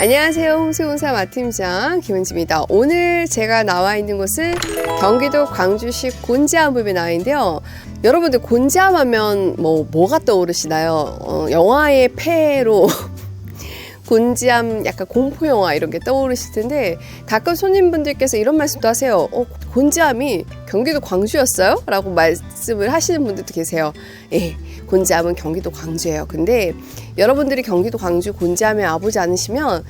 안녕하세요. 홍수공사 마팀장 김은지입니다. 오늘 제가 나와 있는 곳은 경기도 광주시 곤지암읍에 나와 있는데요. 여러분들 곤지암 하면 뭐 뭐가 떠오르시나요? 어, 영화의 폐로 곤지암 약간 공포 영화 이런 게 떠오르실 텐데 가끔 손님분들께서 이런 말씀도 하세요. 어, 곤지암이 경기도 광주였어요? 라고 말씀을 하시는 분들도 계세요. 예, 곤지암은 경기도 광주예요. 근데 여러분들이 경기도 광주 곤지암에 와보지 않으시면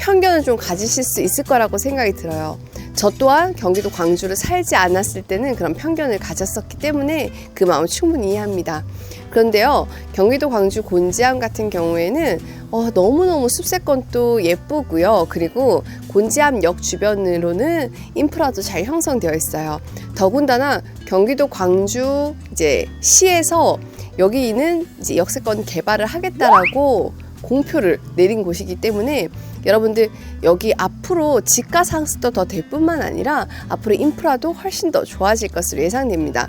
편견을 좀 가지실 수 있을 거라고 생각이 들어요. 저 또한 경기도 광주를 살지 않았을 때는 그런 편견을 가졌었기 때문에 그 마음 충분히 이해합니다. 그런데요, 경기도 광주 곤지암 같은 경우에는 어, 너무너무 숲세권도 예쁘고요. 그리고 곤지암역 주변으로는 인프라도 잘 형성되어 있어요. 더군다나 경기도 광주 이제 시에서 여기는 이제 역세권 개발을 하겠다라고 공표를 내린 곳이기 때문에 여러분들 여기 앞으로 집가 상승도 더 될 뿐만 아니라 앞으로 인프라도 훨씬 더 좋아질 것으로 예상됩니다.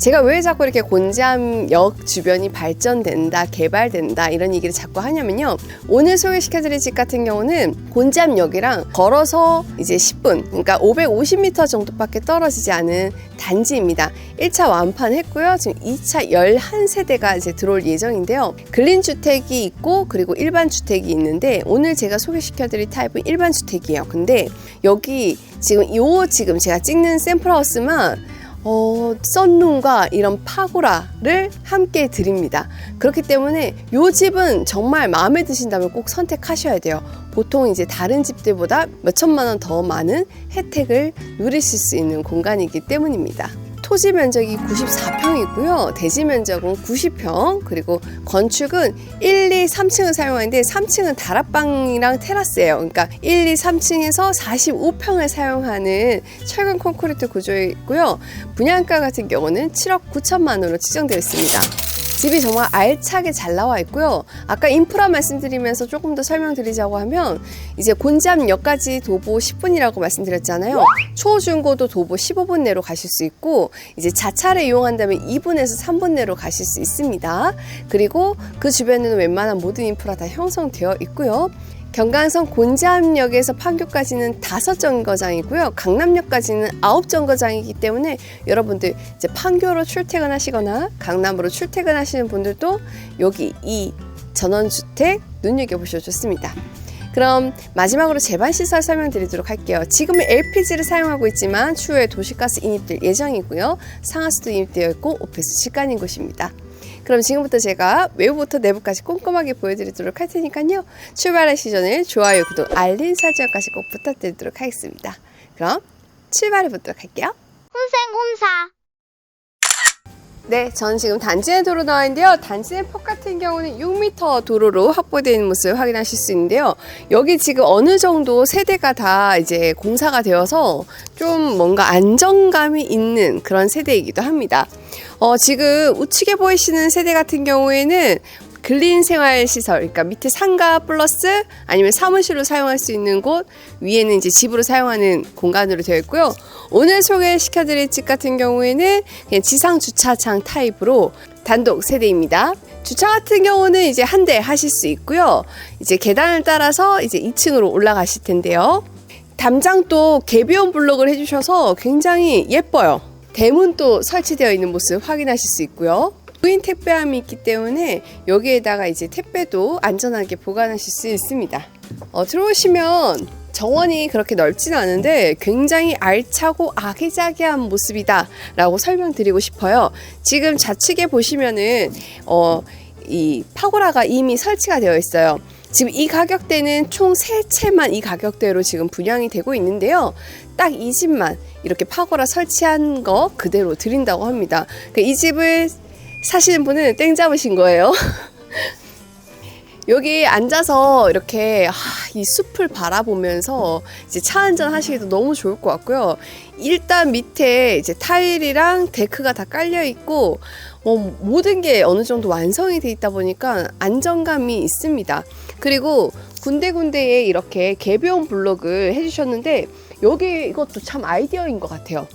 제가 왜 자꾸 이렇게 곤지암역 주변이 발전된다, 개발된다 이런 얘기를 자꾸 하냐면요. 오늘 소개시켜드릴 집 같은 경우는 곤지암역이랑 걸어서 이제 10분, 그러니까 550m 정도밖에 떨어지지 않은 단지입니다. 1차 완판했고요. 지금 2차 11세대가 이제 들어올 예정인데요. 근린 주택이 있고 그리고 일반 주택이 있는데 오늘 제가 소개시켜드릴 타입은 일반 주택이에요. 근데 여기 지금 요 지금 제가 찍는 샘플하우스만 어, 썬룸과 이런 파고라를 함께 드립니다. 그렇기 때문에 이 집은 정말 마음에 드신다면 꼭 선택하셔야 돼요. 보통 이제 다른 집들보다 몇 천만 원 더 많은 혜택을 누리실 수 있는 공간이기 때문입니다. 토지 면적이 94평이고요. 대지 면적은 90평, 그리고 건축은 1, 2, 3층을 사용하는데 3층은 다락방이랑 테라스예요. 그러니까 1, 2, 3층에서 45평을 사용하는 철근 콘크리트 구조이고요. 분양가 같은 경우는 7억 9천만 원으로 측정되어 있습니다. 집이 정말 알차게 잘 나와 있고요. 아까 인프라 말씀드리면서 조금 더 설명드리자고 하면 이제 곤지암역까지 도보 10분이라고 말씀드렸잖아요. 초중고도 도보 15분 내로 가실 수 있고 이제 자차를 이용한다면 2분에서 3분 내로 가실 수 있습니다. 그리고 그 주변에는 웬만한 모든 인프라 다 형성되어 있고요. 경강선 곤지암역에서 판교까지는 다섯 정거장이고요. 강남역까지는 아홉 정거장이기 때문에 여러분들 이제 판교로 출퇴근하시거나 강남으로 출퇴근하시는 분들도 여기 이 전원주택 눈여겨보셔도 좋습니다. 그럼 마지막으로 제반 시설 설명드리도록 할게요. 지금은 LPG를 사용하고 있지만 추후에 도시가스 인입될 예정이고요. 상하수도 인입되어 있고 오페스 직관인 곳입니다. 그럼 지금부터 제가 외부부터 내부까지 꼼꼼하게 보여드리도록 할 테니까요. 출발하시 전에 좋아요, 구독, 알림 설정까지 꼭 부탁드리도록 하겠습니다. 그럼 출발해 보도록 할게요. 혼생혼사 네, 전 지금 단지 내 도로 나와 있는데요. 단지 내 폭 같은 경우는 6m 도로로 확보되어 있는 모습을 확인하실 수 있는데요. 여기 지금 어느 정도 세대가 다 이제 공사가 되어서 좀 뭔가 안정감이 있는 그런 세대이기도 합니다. 어, 지금 우측에 보이시는 세대 같은 경우에는 근린 생활 시설, 그러니까 밑에 상가 플러스 아니면 사무실로 사용할 수 있는 곳, 위에는 이제 집으로 사용하는 공간으로 되어 있고요. 오늘 소개시켜드릴 집 같은 경우에는 그냥 지상 주차장 타입으로 단독 세대입니다. 주차 같은 경우는 이제 한 대 하실 수 있고요. 이제 계단을 따라서 이제 2층으로 올라가실 텐데요. 담장도 개비온 블록을 해주셔서 굉장히 예뻐요. 대문도 설치되어 있는 모습 확인하실 수 있고요. 무인 택배함이 있기 때문에 여기에다가 이제 택배도 안전하게 보관하실 수 있습니다. 어, 들어오시면 정원이 그렇게 넓지는 않은데 굉장히 알차고 아기자기한 모습이다 라고 설명드리고 싶어요. 지금 좌측에 보시면은 어, 이 파고라가 이미 설치가 되어 있어요. 지금 이 가격대는 총 세 채만 이 가격대로 지금 분양이 되고 있는데요. 딱 이 집만 이렇게 파고라 설치한 거 그대로 드린다고 합니다. 그이 집을 사시는 분은 땡 잡으신 거예요. 여기 앉아서 이렇게 아, 이 숲을 바라보면서 이제 차 한잔 하시기도 너무 좋을 것 같고요. 일단 밑에 이제 타일이랑 데크가 다 깔려 있고 어, 모든 게 어느 정도 완성이 돼 있다 보니까 안정감이 있습니다. 그리고 군데군데에 이렇게 개비용 블록을 해주셨는데 여기 이것도 참 아이디어인 것 같아요.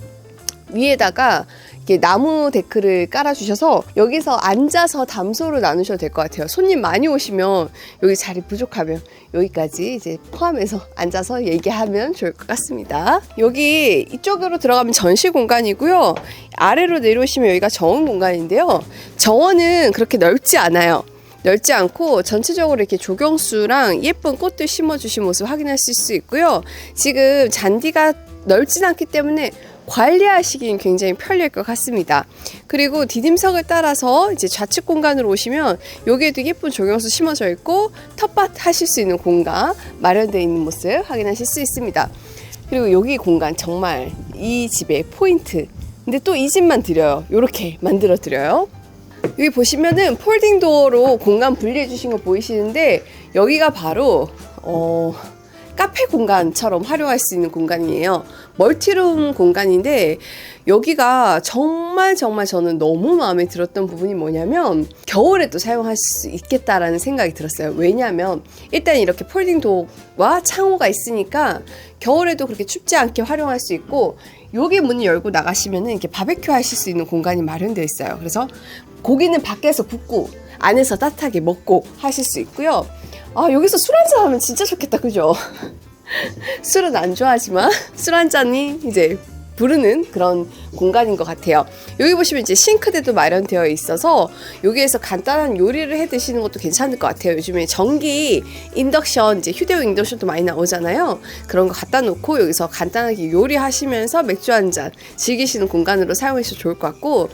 위에다가 이렇게 나무 데크를 깔아주셔서 여기서 앉아서 담소를 나누셔도 될 것 같아요. 손님 많이 오시면 여기 자리 부족하면 여기까지 이제 포함해서 앉아서 얘기하면 좋을 것 같습니다. 여기 이쪽으로 들어가면 전시 공간이고요. 아래로 내려오시면 여기가 정원 공간인데요. 정원은 그렇게 넓지 않아요. 넓지 않고 전체적으로 이렇게 조경수랑 예쁜 꽃들 심어주신 모습 확인하실 수 있고요. 지금 잔디가 넓진 않기 때문에 관리하시긴 굉장히 편리할 것 같습니다. 그리고 디딤석을 따라서 이제 좌측 공간으로 오시면 여기에도 예쁜 조경수 심어져 있고 텃밭 하실 수 있는 공간 마련되어 있는 모습 확인하실 수 있습니다. 그리고 여기 공간 정말 이 집의 포인트. 근데 또 이 집만 드려요. 이렇게 만들어 드려요. 여기 보시면은 폴딩 도어로 공간 분리해 주신 거 보이시는데 여기가 바로 어 카페 공간처럼 활용할 수 있는 공간이에요. 멀티룸 공간인데 여기가 정말 정말 저는 너무 마음에 들었던 부분이 뭐냐면 겨울에도 사용할 수 있겠다라는 생각이 들었어요. 왜냐하면 일단 이렇게 폴딩 도어와 창호가 있으니까 겨울에도 그렇게 춥지 않게 활용할 수 있고 여기 문을 열고 나가시면은 이렇게 바베큐 하실 수 있는 공간이 마련되어 있어요. 그래서 고기는 밖에서 굽고 안에서 따뜻하게 먹고 하실 수 있고요. 아, 여기서 술 한잔 하면 진짜 좋겠다. 그죠? 술은 안 좋아하지만 술 한 잔이 이제 부르는 그런 공간인 것 같아요. 여기 보시면 이제 싱크대도 마련되어 있어서 여기에서 간단한 요리를 해 드시는 것도 괜찮을 것 같아요. 요즘에 전기 인덕션 이제 휴대용 인덕션도 많이 나오잖아요. 그런 거 갖다 놓고 여기서 간단하게 요리하시면서 맥주 한 잔 즐기시는 공간으로 사용하셔도 좋을 것 같고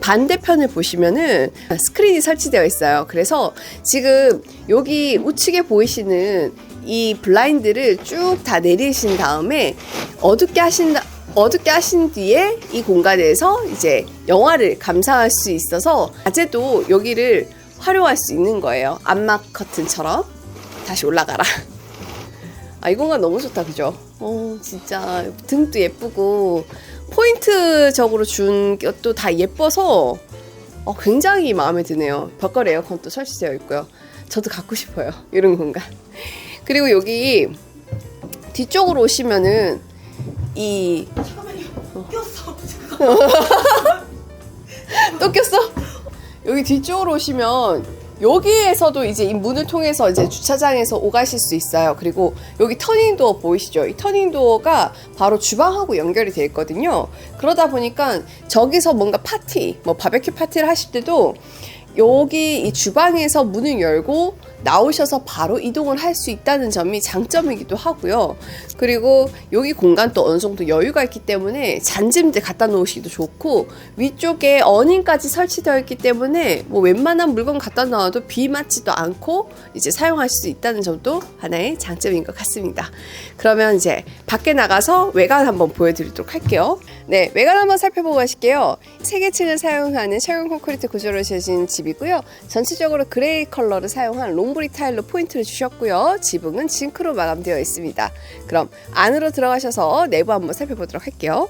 반대편을 보시면은 스크린이 설치되어 있어요. 그래서 지금 여기 우측에 보이시는 이 블라인드를 쭉 다 내리신 다음에 어둡게 하신 다- 어둡게 하신 뒤에 이 공간에서 이제 영화를 감상할 수 있어서 낮에도 여기를 활용할 수 있는 거예요. 암막 커튼처럼 다시 올라가라. 아, 이 공간 너무 좋다, 그죠? 어, 진짜 등도 예쁘고 포인트적으로 준 것도 다 예뻐서 어, 굉장히 마음에 드네요. 벽걸이 에어컨도 설치되어 있고요. 저도 갖고 싶어요. 이런 공간. 그리고 여기 뒤쪽으로 오시면은 이 잠깐만요. 꼈어. 또 꼈어? 여기 뒤쪽으로 오시면 여기에서도 이제 이 문을 통해서 이제 주차장에서 오가실 수 있어요. 그리고 여기 터닝 도어 보이시죠? 이 터닝 도어가 바로 주방하고 연결이 되어 있거든요. 그러다 보니까 저기서 뭔가 파티, 뭐 바베큐 파티를 하실 때도 여기 이 주방에서 문을 열고 나오셔서 바로 이동을 할 수 있다는 점이 장점이기도 하고요. 그리고 여기 공간 또 어느 정도 여유가 있기 때문에 잔짐들 갖다 놓으시기도 좋고 위쪽에 어닝까지 설치되어 있기 때문에 뭐 웬만한 물건 갖다 놔도 비 맞지도 않고 이제 사용할 수 있다는 점도 하나의 장점인 것 같습니다. 그러면 이제 밖에 나가서 외관 한번 보여드리도록 할게요. 네, 외관 한번 살펴보고 가실게요. 세 개 층을 사용하는 철근 콘크리트 구조로 지어진 집이고요. 전체적으로 그레이 컬러를 사용한 롱브리 타일로 포인트를 주셨고요. 지붕은 징크로 마감되어 있습니다. 그럼 안으로 들어가셔서 내부 한번 살펴보도록 할게요.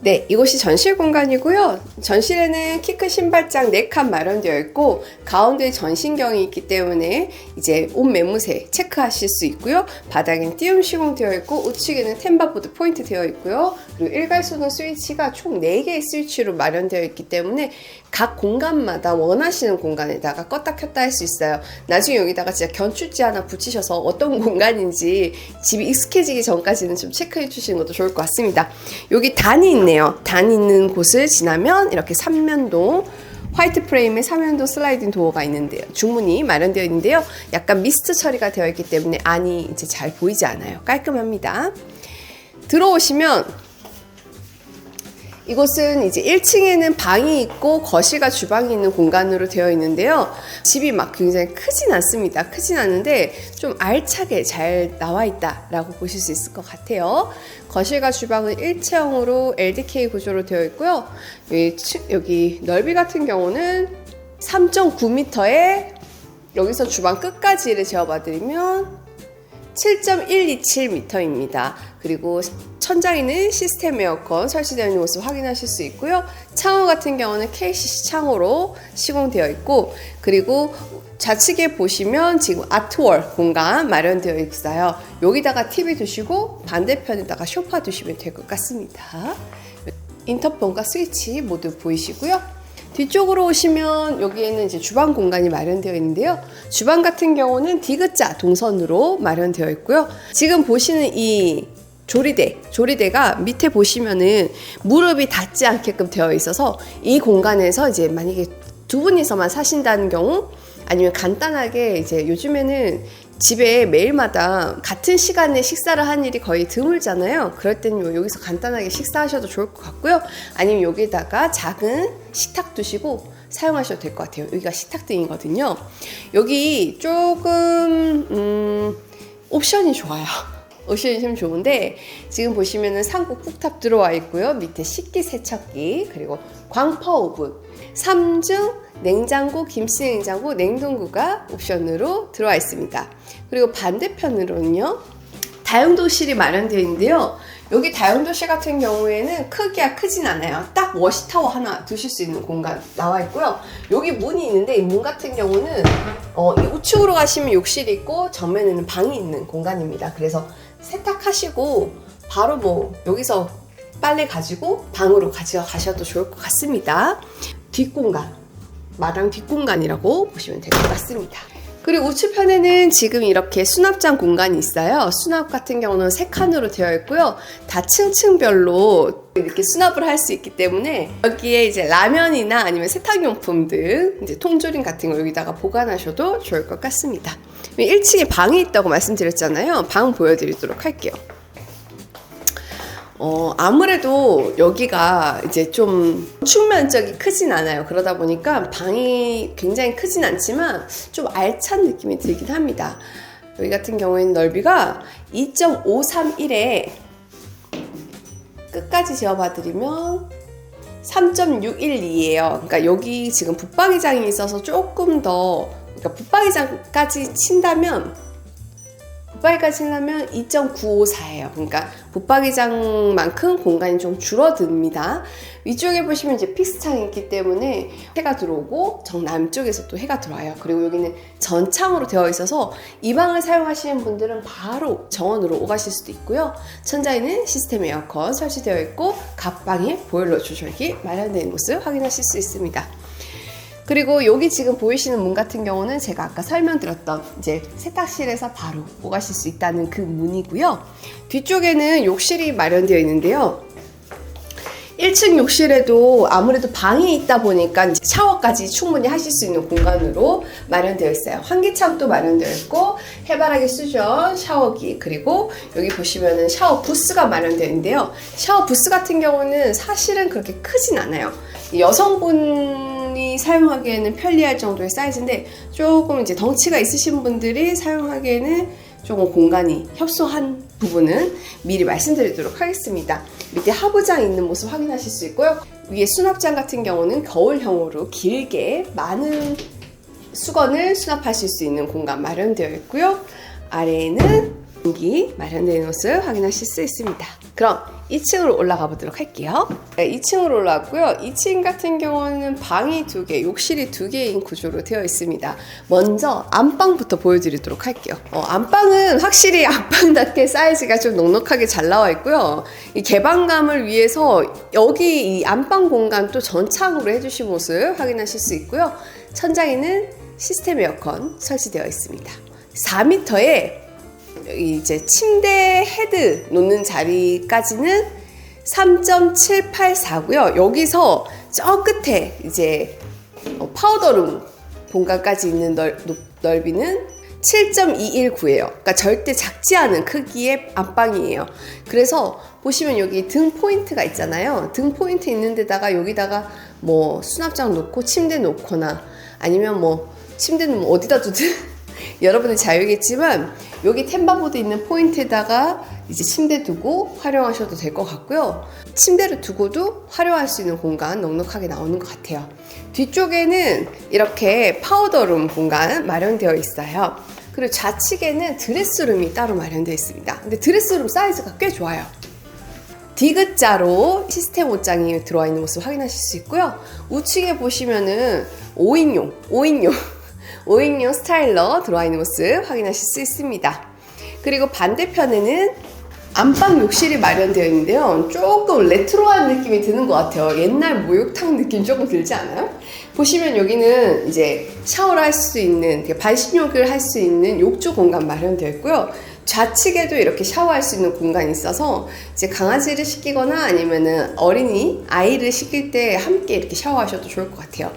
네, 이곳이 전실 공간이고요. 전실에는 키 큰 신발장 4칸 마련되어 있고 가운데에 전신경이 있기 때문에 이제 옷 매무새 체크하실 수 있고요. 바닥엔 띄움 시공되어 있고 우측에는 템바보드 포인트 되어 있고요. 그리고 일괄소등 스위치가 총 4개의 스위치로 마련되어 있기 때문에 각 공간마다 원하시는 공간에다가 껐다 켰다 할 수 있어요. 나중에 여기다가 진짜 견출지 하나 붙이셔서 어떤 공간인지 집이 익숙해지기 전까지는 좀 체크해 주시는 것도 좋을 것 같습니다. 여기 단이 있네요. 단 있는 곳을 지나면 이렇게 삼면도 화이트 프레임에 삼면도 슬라이딩 도어가 있는데요. 중문이 마련되어 있는데요. 약간 미스트 처리가 되어 있기 때문에 안이 이제 잘 보이지 않아요. 깔끔합니다. 들어오시면 이곳은 이제 1층에는 방이 있고 거실과 주방이 있는 공간으로 되어 있는데요. 집이 막 굉장히 크진 않습니다. 크진 않은데 좀 알차게 잘 나와 있다라고 보실 수 있을 것 같아요. 거실과 주방은 일체형으로 LDK 구조로 되어 있고요. 여기, 치- 여기 넓이 같은 경우는 3.9m에 여기서 주방 끝까지를 재어봐드리면 7.127m입니다. 그리고 천장에는 시스템 에어컨 설치되어 있는 모습 확인하실 수 있고요. 창호 같은 경우는 KCC 창호로 시공되어 있고 그리고 좌측에 보시면 지금 아트월 공간 마련되어 있어요. 여기다가 TV 두시고 반대편에다가 소파 두시면 될 것 같습니다. 인터폰과 스위치 모두 보이시고요. 뒤쪽으로 오시면 여기에는 이제 주방 공간이 마련되어 있는데요. 주방 같은 경우는 디귿자 동선으로 마련되어 있고요. 지금 보시는 이 조리대, 조리대가 밑에 보시면은 무릎이 닿지 않게끔 되어 있어서 이 공간에서 이제 만약에 두 분이서만 사신다는 경우 아니면 간단하게 이제 요즘에는 집에 매일마다 같은 시간에 식사를 한 일이 거의 드물잖아요. 그럴 때는 요- 여기서 간단하게 식사하셔도 좋을 것 같고요. 아니면 여기다가 작은 식탁 두시고 사용하셔도 될 것 같아요. 여기가 식탁 등이거든요. 여기 조금 음, 옵션이 좋아요. 참 좋은데 지금 보시면은 상국 쿡탑 들어와 있고요. 밑에 식기 세척기 그리고 광파 오븐 3중 냉장고, 김치 냉장고, 냉동고가 옵션으로 들어와 있습니다. 그리고 반대편으로는요. 다용도실이 마련되어 있는데요. 여기 다용도실 같은 경우에는 크기가 크진 않아요. 딱 워시타워 하나 두실 수 있는 공간 나와 있고요. 여기 문이 있는데 이 문 같은 경우는 어, 이 우측으로 가시면 욕실이 있고 정면에는 방이 있는 공간입니다. 그래서 세탁하시고 바로 뭐 여기서 빨래 가지고 방으로 가져가셔도 좋을 것 같습니다. 뒷공간, 마당 뒷공간이라고 보시면 될 것 같습니다. 그리고 우측편에는 지금 이렇게 수납장 공간이 있어요. 수납 같은 경우는 세 칸으로 되어 있고요. 다 층층별로 이렇게 수납을 할 수 있기 때문에 여기에 이제 라면이나 아니면 세탁용품 등 이제 통조림 같은 거 여기다가 보관하셔도 좋을 것 같습니다. 1층에 방이 있다고 말씀드렸잖아요. 방 보여드리도록 할게요. 어, 아무래도 여기가 이제 좀 축면적이 크진 않아요. 그러다 보니까 방이 굉장히 크진 않지만 좀 알찬 느낌이 들긴 합니다. 여기 같은 경우에는 넓이가 2.531에 끝까지 지어봐 드리면 3.612예요. 그러니까 여기 지금 붙박이장이 있어서 조금 더, 그러니까 붙박이장까지 친다면 붙박이까지 친다면 2.954예요. 그러니까 붙박이장만큼 공간이 좀 줄어듭니다. 위쪽에 보시면 이제 픽스창이 있기 때문에 해가 들어오고 정 남쪽에서 또 해가 들어와요. 그리고 여기는 전창으로 되어 있어서 이 방을 사용하시는 분들은 바로 정원으로 오가실 수도 있고요. 천장에는 시스템 에어컨 설치되어 있고 갑방에 보일러 조절기 있는 모습 확인하실 수 있습니다. 그리고 여기 지금 보이시는 문 같은 경우는 제가 아까 설명드렸던 이제 세탁실에서 바로 오가실 수 있다는 그 문이고요. 뒤쪽에는 욕실이 마련되어 있는데요. 1층 욕실에도 아무래도 방이 있다 보니까 샤워까지 충분히 하실 수 있는 공간으로 마련되어 있어요. 환기창도 마련되어 있고 해바라기 수전, 샤워기 그리고 여기 보시면은 샤워 부스가 마련되어 있는데요. 샤워 부스 같은 경우는 사실은 그렇게 크진 않아요. 여성분 이 사용하기에는 편리할 정도의 사이즈인데 조금 이제 덩치가 있으신 분들이 사용하기에는 조금 공간이 협소한 부분은 미리 말씀드리도록 하겠습니다. 밑에 하부장 있는 모습 확인하실 수 있고요. 위에 수납장 같은 경우는 거울형으로 길게 많은 수건을 수납하실 수 있는 공간 마련되어 있고요. 아래에는 공기 있는 모습 확인하실 수 있습니다. 그럼 2층으로 올라가 보도록 할게요. 네, 2층으로 올라왔고요. 2층 같은 경우는 방이 두 개, 욕실이 두 개인 구조로 되어 있습니다. 먼저 안방부터 보여드리도록 할게요. 어, 안방은 확실히 안방답게 사이즈가 좀 넉넉하게 잘 나와 있고요. 이 개방감을 위해서 여기 이 안방 공간 또 전창으로 해주신 모습 확인하실 수 있고요. 천장에는 시스템 에어컨 설치되어 있습니다. 4m에 이제 침대 헤드 놓는 자리까지는 3.784고요. 여기서 저 끝에 이제 어, 파우더룸 공간까지 있는 넓, 높- 넓이는 7.219예요. 그러니까 절대 작지 않은 크기의 안방이에요. 그래서 보시면 여기 등 포인트가 있잖아요. 등 포인트 있는 데다가 여기다가 뭐 수납장 놓고 침대 놓거나 아니면 뭐 침대는 뭐 어디다 두든 여러분의 자유겠지만 여기 템바보드 있는 포인트에다가 이제 침대 두고 활용하셔도 될 것 같고요. 침대를 두고도 활용할 수 있는 공간 넉넉하게 나오는 것 같아요. 뒤쪽에는 이렇게 파우더룸 공간 마련되어 있어요. 그리고 좌측에는 드레스룸이 따로 마련되어 있습니다. 근데 드레스룸 사이즈가 꽤 좋아요. 디귿자로 시스템 옷장이 들어와 있는 모습 확인하실 수 있고요. 우측에 보시면은 5인용, 5인용, 5인용 스타일러 들어와 있는 모습 확인하실 수 있습니다. 그리고 반대편에는 안방 욕실이 마련되어 있는데요. 조금 레트로한 느낌이 드는 것 같아요. 옛날 목욕탕 느낌 조금 들지 않아요? 보시면 여기는 이제 샤워를 할 수 있는, 반신욕을 할 수 있는 욕조 공간 마련되어 있고요. 좌측에도 이렇게 샤워할 수 있는 공간이 있어서 이제 강아지를 씻기거나 아니면은 어린이, 아이를 씻길 때 함께 이렇게 샤워하셔도 좋을 것 같아요.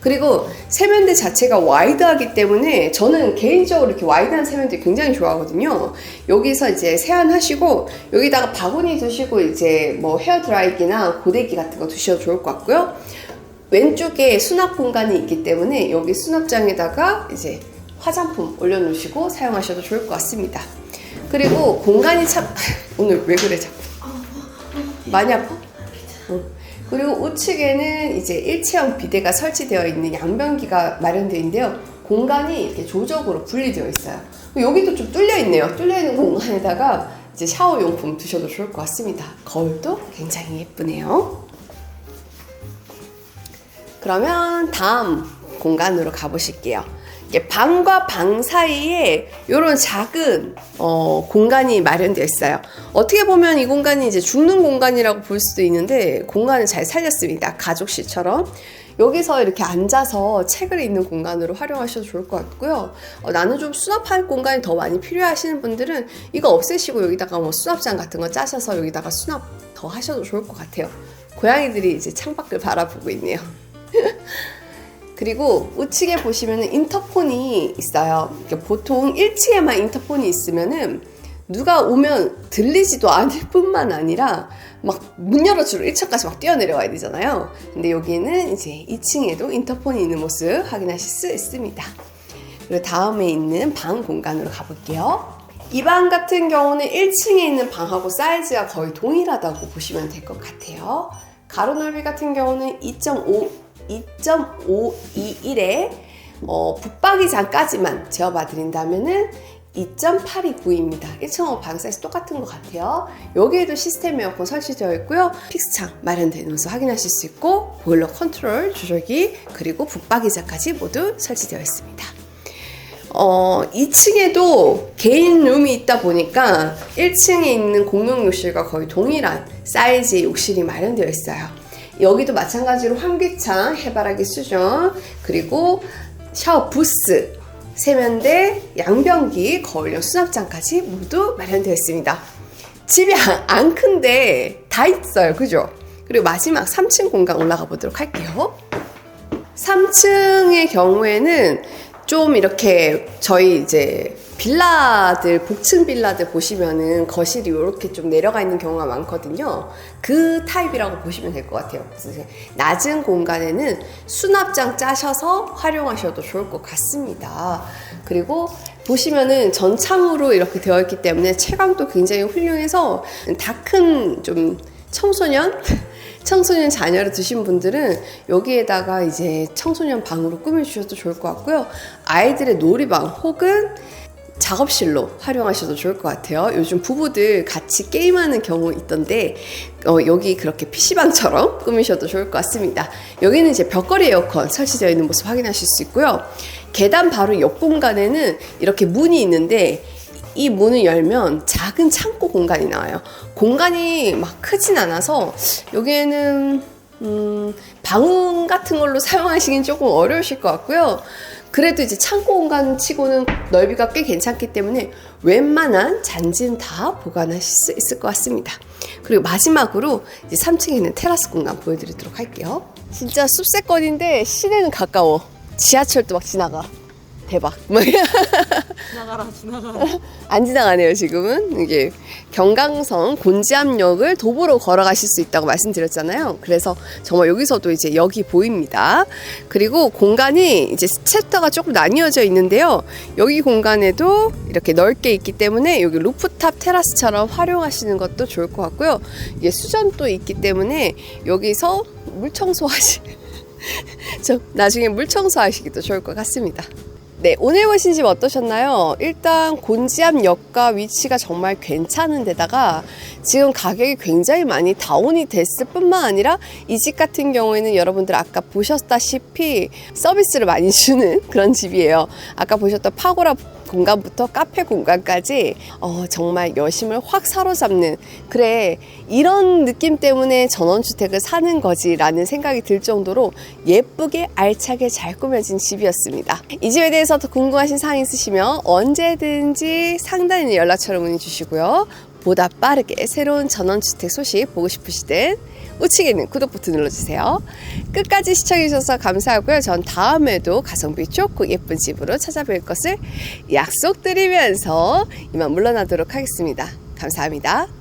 그리고 세면대 자체가 와이드하기 때문에 저는 개인적으로 이렇게 와이드한 세면대 굉장히 좋아하거든요. 여기서 이제 세안하시고 여기다가 바구니 두시고 이제 뭐 헤어 드라이기나 고데기 같은 거 두셔도 좋을 것 같고요. 왼쪽에 수납 공간이 있기 때문에 여기 수납장에다가 이제 화장품 올려놓으시고 사용하셔도 좋을 것 같습니다. 그리고 공간이 참 오늘 왜 그래 자꾸 많이 아파? 응. 그리고 우측에는 이제 일체형 비대가 설치되어 있는 양변기가 마련되어 있는데요. 공간이 이렇게 조적으로 분리되어 있어요. 여기도 좀 뚫려 있네요. 뚫려 있는 공간에다가 이제 샤워 용품 두셔도 좋을 것 같습니다. 거울도 굉장히 예쁘네요. 그러면 다음 공간으로 가보실게요. 방과 방 사이에 이런 작은 어, 공간이 마련되어 있어요. 어떻게 보면 이 공간이 이제 죽는 공간이라고 볼 수도 있는데 공간을 잘 살렸습니다. 가족실처럼. 여기서 이렇게 앉아서 책을 읽는 공간으로 활용하셔도 좋을 것 같고요. 어, 나는 좀 수납할 공간이 더 많이 필요하시는 분들은 이거 없애시고 여기다가 뭐 수납장 같은 거 짜셔서 여기다가 수납 더 하셔도 좋을 것 같아요. 고양이들이 이제 창밖을 바라보고 있네요. 그리고 우측에 보시면 인터폰이 있어요. 이렇게 보통 1층에만 인터폰이 있으면은 누가 오면 들리지도 않을 뿐만 아니라 막 문 열어주러 1층까지 막 뛰어내려와야 되잖아요. 근데 여기는 이제 2층에도 인터폰이 있는 모습 확인하실 수 있습니다. 그리고 다음에 있는 방 공간으로 가볼게요. 이 방 같은 경우는 1층에 있는 방하고 사이즈가 거의 동일하다고 보시면 될 것 같아요. 가로 넓이 같은 경우는 2.5 2.521에 어, 붙박이장까지만 재어봐 드린다면은 2.829입니다. 1층하고 방 사이즈 똑같은 것 같아요. 여기에도 시스템 에어컨 설치되어 있고요. 픽스창 마련되는 것을 확인하실 수 있고 보일러 컨트롤 조절기 그리고 붙박이장까지 모두 설치되어 있습니다. 어, 2층에도 개인 룸이 있다 보니까 1층에 있는 공용 욕실과 거의 동일한 사이즈의 욕실이 마련되어 있어요. 여기도 마찬가지로 환기창, 해바라기 수전, 그리고 샤워 부스, 세면대, 양변기, 거울용 수납장까지 모두 마련되어 있습니다. 집이 안, 안 큰데 다 있어요. 그죠? 그리고 마지막 3층 공간 올라가 보도록 할게요. 3층의 경우에는 좀 이렇게 저희 이제 빌라들 복층 빌라들 보시면은 거실이 이렇게 좀 내려가 있는 경우가 많거든요. 그 타입이라고 보시면 될 것 같아요. 그래서 낮은 공간에는 수납장 짜셔서 활용하셔도 좋을 것 같습니다. 그리고 보시면은 전창으로 이렇게 되어 있기 때문에 채광도 굉장히 훌륭해서 다 큰 좀 청소년 청소년 자녀를 두신 분들은 여기에다가 이제 청소년 방으로 꾸며주셔도 좋을 것 같고요. 아이들의 놀이방 혹은 작업실로 활용하셔도 좋을 것 같아요. 요즘 부부들 같이 게임하는 경우 있던데 어, 여기 그렇게 PC방처럼 꾸미셔도 좋을 것 같습니다. 여기는 이제 벽걸이 에어컨 설치되어 있는 모습 확인하실 수 있고요. 계단 바로 옆 공간에는 이렇게 문이 있는데 이 문을 열면 작은 창고 공간이 나와요. 공간이 막 크진 않아서 여기에는 음, 방음 같은 걸로 사용하시긴 조금 어려우실 것 같고요. 그래도 이제 창고 공간 치고는 넓이가 꽤 괜찮기 때문에 웬만한 잔지는 다 보관하실 수 있을 것 같습니다. 그리고 마지막으로 이제 3층에 있는 테라스 공간 보여드리도록 할게요. 진짜 숲세권인데 시내는 가까워. 지하철도 막 지나가. 대박. 지나가라 지나가라. 안 지나가네요, 지금은. 이게 경강선 곤지암역을 도보로 걸어가실 수 있다고 말씀드렸잖아요. 그래서 정말 여기서도 이제 역이 보입니다. 그리고 공간이 이제 챕터가 조금 나뉘어져 있는데요. 여기 공간에도 이렇게 넓게 있기 때문에 여기 루프탑 테라스처럼 활용하시는 것도 좋을 것 같고요. 이게 수전도 있기 때문에 여기서 물 청소하시, 저 나중에 물 청소하시기도 좋을 것 같습니다. 네, 오늘 보신 집 어떠셨나요? 일단 곤지암역과 위치가 정말 괜찮은 데다가 지금 가격이 굉장히 많이 다운이 됐을 뿐만 아니라 이 집 같은 경우에는 여러분들 아까 보셨다시피 서비스를 많이 주는 그런 집이에요. 아까 보셨던 파고라 공간부터 카페 공간까지 어, 정말 여심을 확 사로잡는 그래 이런 느낌 때문에 전원주택을 사는 거지라는 생각이 들 정도로 예쁘게 알차게 잘 꾸며진 집이었습니다. 이 집에 대해서 더 궁금하신 사항 있으시면 언제든지 상단에 연락처를 문의 주시고요. 보다 빠르게 새로운 전원주택 소식 보고 싶으시든 우측에 있는 구독 버튼 눌러주세요. 끝까지 시청해주셔서 감사하고요. 전 다음에도 가성비 좋고 예쁜 집으로 찾아뵐 것을 약속드리면서 이만 물러나도록 하겠습니다. 감사합니다.